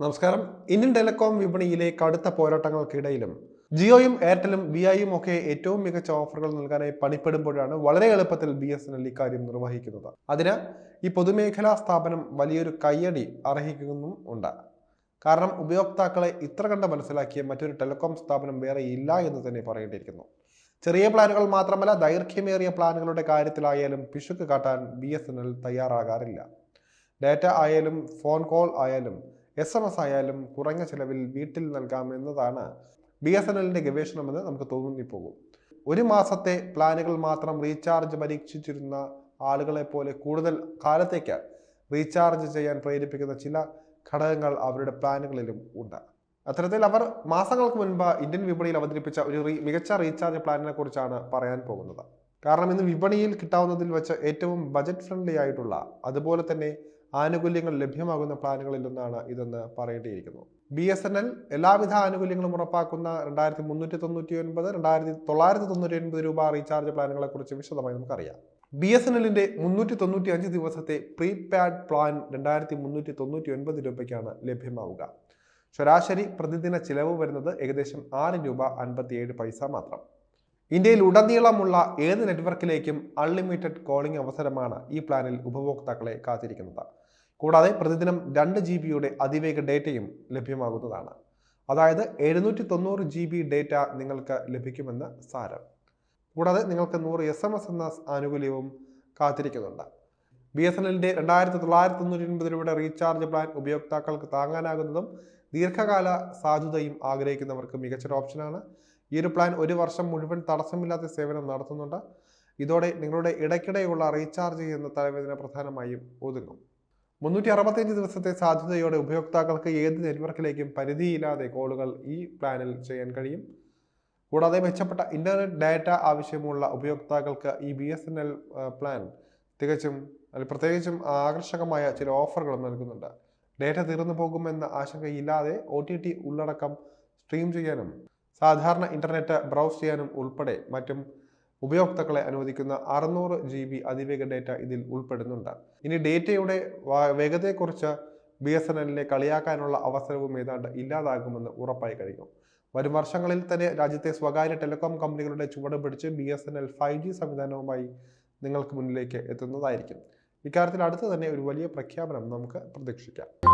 നമസ്കാരം. Indian telecom വിപണിയിലെ കടുത്ത പോരാട്ടങ്ങൾക്കിടയിലും ജിയോയും എയർടെലും വി ഐയും ഒക്കെ ഏറ്റവും മികച്ച ഓഫറുകൾ നൽകാനായി പണിപ്പെടുമ്പോഴാണ് വളരെ എളുപ്പത്തിൽ ബി എസ് എൻ എൽ ഇക്കാര്യം നിർവഹിക്കുന്നത്. അതിന് ഈ പൊതുമേഖലാ സ്ഥാപനം വലിയൊരു കയ്യടി അർഹിക്കുന്നും ഉണ്ട്. കാരണം ഉപയോക്താക്കളെ ഇത്ര കണ്ട് മനസ്സിലാക്കിയ മറ്റൊരു ടെലികോം സ്ഥാപനം വേറെ ഇല്ല എന്ന് തന്നെ പറയേണ്ടിയിരിക്കുന്നു. ചെറിയ പ്ലാനുകൾ മാത്രമല്ല ദൈർഘ്യമേറിയ പ്ലാനുകളുടെ കാര്യത്തിലായാലും പിശുക്ക് കാട്ടാൻ ബി എസ് എൻ എൽ തയ്യാറാകാറില്ല. ഡാറ്റ ആയാലും ഫോൺ കോൾ ആയാലും എസ് എം എസ് ആയാലും കുറഞ്ഞ ചിലവിൽ വീട്ടിൽ നൽകാം എന്നതാണ് ബി എസ് എൻ എല്ലിന്റെ ഗവേഷണമെന്ന് നമുക്ക് തോന്നിപ്പോകും. ഒരു മാസത്തെ പ്ലാനുകൾ മാത്രം റീചാർജ് പരീക്ഷിച്ചിരുന്ന ആളുകളെ പോലെ കൂടുതൽ കാലത്തേക്ക് റീചാർജ് ചെയ്യാൻ പ്രേരിപ്പിക്കുന്ന ചില ഘടകങ്ങൾ അവരുടെ പ്ലാനുകളിലും ഉണ്ട്. അത്തരത്തിൽ അവർ മാസങ്ങൾക്ക് മുൻപ് ഇന്ത്യൻ വിപണിയിൽ അവതരിപ്പിച്ച ഒരു മികച്ച റീചാർജ് പ്ലാനിനെ കുറിച്ചാണ് പറയാൻ പോകുന്നത്. കാരണം ഇന്ന് വിപണിയിൽ കിട്ടാവുന്നതിൽ വെച്ച് ഏറ്റവും ബജറ്റ് ഫ്രണ്ട്ലി ആയിട്ടുള്ള അതുപോലെ തന്നെ ആനുകൂല്യങ്ങൾ ലഭ്യമാകുന്ന പ്ലാനുകളിലൊന്നാണ് ഇതെന്ന് പറയേണ്ടിയിരിക്കുന്നു. ബി എസ് എൻ എൽ എല്ലാവിധ ആനുകൂല്യങ്ങളും ഉറപ്പാക്കുന്ന രണ്ടായിരത്തി മുന്നൂറ്റി തൊണ്ണൂറ്റി ഒൻപത് രണ്ടായിരത്തി തൊള്ളായിരത്തി തൊണ്ണൂറ്റി ഒൻപത് രൂപ റീചാർജ് പ്ലാനുകളെക്കുറിച്ച് വിശദമായി നമുക്കറിയാം. ബി എസ് എൻ എല്ലിന്റെ മുന്നൂറ്റി തൊണ്ണൂറ്റി അഞ്ച് ദിവസത്തെ പ്രീപാഡ് പ്ലാൻ രണ്ടായിരത്തി മുന്നൂറ്റി തൊണ്ണൂറ്റി ഒൻപത് രൂപയ്ക്കാണ് ലഭ്യമാവുക. ശരാശരി പ്രതിദിന ചിലവ് വരുന്നത് ഏകദേശം ആറ് രൂപ അൻപത്തിയേഴ് പൈസ മാത്രം. ഇന്ത്യയിൽ ഉടനീളമുള്ള ഏത് നെറ്റ്വർക്കിലേക്കും അൺലിമിറ്റഡ് കോളിംഗ് അവസരമാണ് ഈ പ്ലാനിൽ ഉപഭോക്താക്കളെ കാത്തിരിക്കുന്നത്. കൂടാതെ പ്രതിദിനം രണ്ട് ജി ബിയുടെ അതിവേഗ ഡേറ്റയും ലഭ്യമാകുന്നതാണ്. അതായത് എഴുന്നൂറ്റി തൊണ്ണൂറ് ജി ബി ഡേറ്റ നിങ്ങൾക്ക് ലഭിക്കുമെന്ന് സാരം. കൂടാതെ നിങ്ങൾക്ക് നൂറ് എസ് എം എസ് എന്ന ആനുകൂല്യവും കാത്തിരിക്കുന്നുണ്ട്. ബി എസ് എൻ എല്ലിന്റെ രണ്ടായിരത്തി തൊള്ളായിരത്തി തൊണ്ണൂറ്റി ഒൻപത് രൂപയുടെ റീചാർജ് പ്ലാൻ ഉപയോക്താക്കൾക്ക് താങ്ങാനാകുന്നതും ദീർഘകാല സാധുതയും ആഗ്രഹിക്കുന്നവർക്ക് മികച്ചൊരു ഓപ്ഷനാണ് ഈ ഒരു പ്ലാൻ ഒരു വർഷം മുഴുവൻ തടസ്സമില്ലാത്ത സേവനം നടത്തുന്നുണ്ട്. ഇതോടെ നിങ്ങളുടെ ഇടയ്ക്കിടെയുള്ള റീചാർജ് ചെയ്യുന്ന തലവേദന പ്രധാനമായും ഒതുങ്ങും. മുന്നൂറ്റി അറുപത്തഞ്ച് ദിവസത്തെ സാധ്യതയോടെ ഉപയോക്താക്കൾക്ക് ഏത് നെറ്റ്വർക്കിലേക്കും പരിധിയില്ലാതെ കോളുകൾ ഈ പ്ലാനിൽ ചെയ്യാൻ കഴിയും. കൂടാതെ മെച്ചപ്പെട്ട ഇന്റർനെറ്റ് ഡാറ്റ ആവശ്യമുള്ള ഉപയോക്താക്കൾക്ക് ഈ B S N L plan തികച്ചും അല്ലെങ്കിൽ പ്രത്യേകിച്ചും ആകർഷകമായ ചില ഓഫറുകളും നൽകുന്നുണ്ട്. ഡാറ്റ തീർന്നു പോകുമെന്ന ആശങ്കയില്ലാതെ ഒ ടി ടി ഉള്ളടക്കം സ്ട്രീം ചെയ്യാനും സാധാരണ ഇന്റർനെറ്റ് ബ്രൗസ് ചെയ്യാനും ഉൾപ്പെടെ മറ്റും ഉപയോക്താക്കളെ അനുവദിക്കുന്ന അറുന്നൂറ് ജി ബി അതിവേഗ ഡേറ്റ ഇതിൽ ഉൾപ്പെടുന്നുണ്ട്. ഇനി ഡേറ്റയുടെ വേഗതയെക്കുറിച്ച് ബി എസ് എൻ എല്ലിനെ കളിയാക്കാനുള്ള അവസരവും ഏതാണ്ട് ഇല്ലാതാകുമെന്ന് ഉറപ്പായി കഴിഞ്ഞു. വരും വർഷങ്ങളിൽ തന്നെ രാജ്യത്തെ സ്വകാര്യ ടെലികോം കമ്പനികളുടെ ചുവട് പിടിച്ച് B S N L five G സംവിധാനവുമായി നിങ്ങൾക്ക് മുന്നിലേക്ക് എത്തുന്നതായിരിക്കും. ഇക്കാര്യത്തിൽ അടുത്ത് തന്നെ ഒരു വലിയ പ്രഖ്യാപനം നമുക്ക് പ്രതീക്ഷിക്കാം.